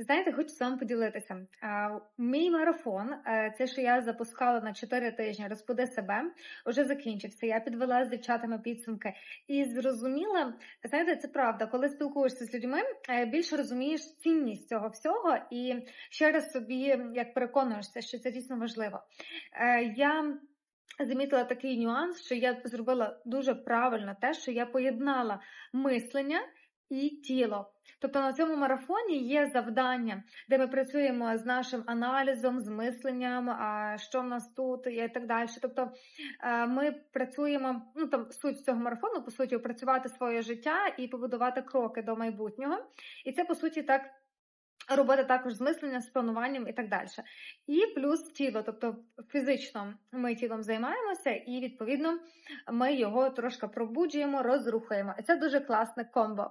Знаєте, хочу з вами поділитися. Мій марафон, е, це що я запускала на 4 тижні, розбуди себе, вже закінчився. Я підвела з дівчатами підсумки і зрозуміла, знаєте, це правда, коли спілкуєшся з людьми, е, більше розумієш цінність цього всього і ще раз собі як переконуєшся, що це дійсно важливо. Е, Я замітила такий нюанс, що я зробила дуже правильно те, що я поєднала мислення і тіло. Тобто на цьому марафоні є завдання, де ми працюємо з нашим аналізом, з мисленням, що в нас тут і так далі. Тобто е, ми працюємо, ну там суть цього марафону, по суті, опрацювати своє життя і побудувати кроки до майбутнього. І це, по суті, так. Робота також з мисленням, з плануванням і так далі. І плюс тіло, тобто фізично ми тілом займаємося, і відповідно ми його трошки пробуджуємо, розрухаємо. І це дуже класне комбо.